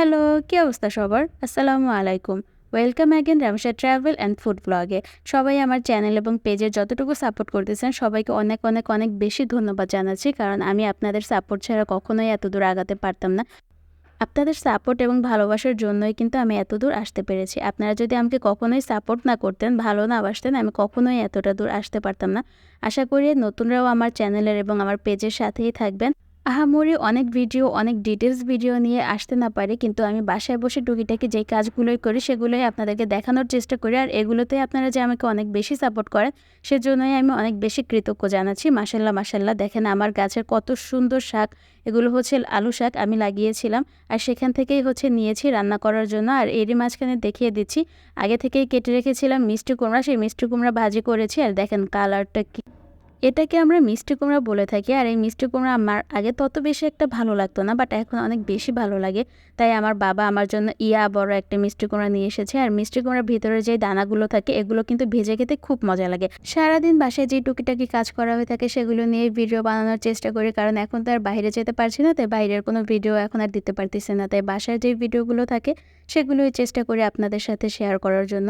Hello, কি অবস্থা সবার? আসসালামু আলাইকুম। Welcome again Ramsa travel and food ব্লগে। সবাই আমার চ্যানেল এবং পেজে যতটুকু সাপোর্ট করতেছেন সবাইকে অনেক, অনেক, অনেক বেশি ধন্যবাদ জানাচ্ছি। কারণ আমি আপনাদের সাপোর্ট ছাড়া কখনোই এতদূর আগাতে পারতাম না। আপনাদের সাপোর্ট এবং ভালোবাসার জন্যই কিন্তু আমি এতদূর আসতে পেরেছি। আপনারা যদি আমাকে কখনোই সাপোর্ট না করতেন, ভালো না বাসতেন, আমি কখনোই এতটা দূর আসতে পারতাম না। আশা করি নতুনরাও আমার চ্যানেলের এবং আমার পেজের সাথেই থাকবেন। আহামরি অনেক ভিডিও, অনেক ডিটেলস ভিডিও নিয়ে আসতে না পারে কিন্তু আমি বাসায় বসে টুকিটাকি যেই কাজগুলোই করি সেগুলোই আপনাদেরকে দেখানোর চেষ্টা করি। আর এগুলোতে আপনারা যে আমাকে অনেক বেশি সাপোর্ট করেন সেজন্যই আমি অনেক বেশি কৃতজ্ঞ জানাচ্ছি। মাশাল্লাহ, মাশাল্লাহ দেখেন আমার গাছের কত সুন্দর শাক। এগুলো হচ্ছে আলু শাক আমি লাগিয়েছিলাম। আর সেখান থেকেই হচ্ছে নিয়েছি রান্না করার জন্য। আর এরই মাঝখানে দেখিয়ে দিচ্ছি আগে থেকেই কেটে রেখেছিলাম মিষ্টি কুমড়া। সেই মিষ্টি কুমড়া ভাজি করেছি। আর দেখেন কালারটা কি এটাকে আমরা মিষ্টি কুমড়া বলে থাকি, আর এই মিষ্টি কুমড়া আমার আগে তত বেশি একটা ভালো লাগতো না বাট এখন অনেক বেশি ভালো লাগে। তাই আমার বাবা আমার জন্য ইয়া বড় একটা মিষ্টি কুমড়া নিয়ে এসেছে, আর মিষ্টি কুমড়ার ভিতরে যে দানাগুলো থাকে, এগুলো কিন্তু ভেজে খেতে খুব মজা লাগে। সারাদিন বাসায় যে টুকিটাকি কাজ করা হয়ে থাকে, সেগুলো নিয়ে ভিডিও বানানোর চেষ্টা করি, কারণ এখন তো আর বাইরে যেতে পারছি না, তাই বাইরের কোনো ভিডিও এখন আর দিতে পারতেছে না। তাই বাসায় যে ভিডিওগুলো থাকে, সেগুলোই চেষ্টা করি আপনাদের সাথে শেয়ার করার জন্য।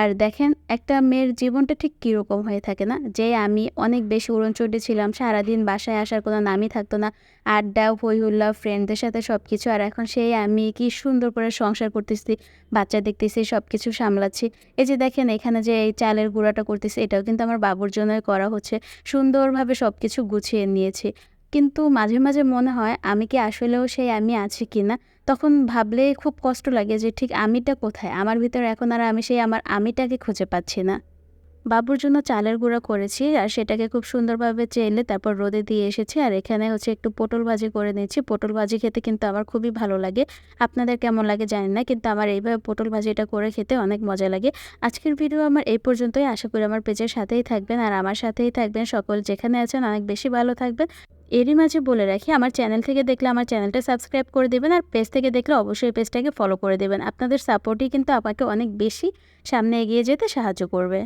আর দেখেন, একটা মেয়ের জীবনটা ঠিক কীরকম হয়ে থাকে না? যে আমি অনেক বেশি উড়নচণ্ডী ছিলাম, সারাদিন বাসায় আসার কোনো নামই থাকতো না, আড্ডা হইহুল্লা ফ্রেন্ডদের সাথে সব কিছু আর এখন সেই আমি কি সুন্দর করে সংসার করতেছি, বাচ্চা দেখতেছি সব কিছু সামলাচ্ছি। এই যে দেখেন, এখানে যে এই চালের গুঁড়াটা করতেছি, এটাও কিন্তু আমার বাবুর জন্যই করা হচ্ছে। সুন্দরভাবে সব কিছু গুছিয়ে নিয়েছি। কিন্তু মাঝে মাঝে মনে হয়, আমি কি আসলেও সেই আমি আছি কি না তখন ভাবলে খুব কষ্ট লাগে যে, ঠিক আমিটা কোথায়? আমার ভিতরে এখন আর আমি সেই আমার আমিটাকে খুঁজে পাচ্ছি না। বাবুর জন্য চালের গুঁড়া করেছি আর সেটাকে খুব সুন্দরভাবে চেলে তারপর রোদে দিয়ে এসেছি। আর এখানে হচ্ছে একটু পটল ভাজি করে নিয়েছি। পটল ভাজি খেতে কিন্তু আমার খুবই ভালো লাগে। আপনাদের কেমন লাগে জানি না, কিন্তু আমার এইভাবে পটল ভাজিটা করে খেতে অনেক মজা লাগে। আজকের ভিডিও আমার এই পর্যন্তই। আশা করি আমার পেজের সাথেই থাকবেন আর আমার সাথেই থাকবেন সকল যেখানে আছেন অনেক বেশি ভালো থাকবেন। এরই মাঝে বলে রাখি, আমার চ্যানেল থেকে দেখলে আমার চ্যানেলটা সাবস্ক্রাইব করে দেবেন আর পেজ থেকে দেখলে অবশ্যই পেজটাকে ফলো করে দেবেন। আপনাদের সাপোর্টই কিন্তু আমাকে অনেক বেশি সামনে এগিয়ে যেতে সাহায্য করবে।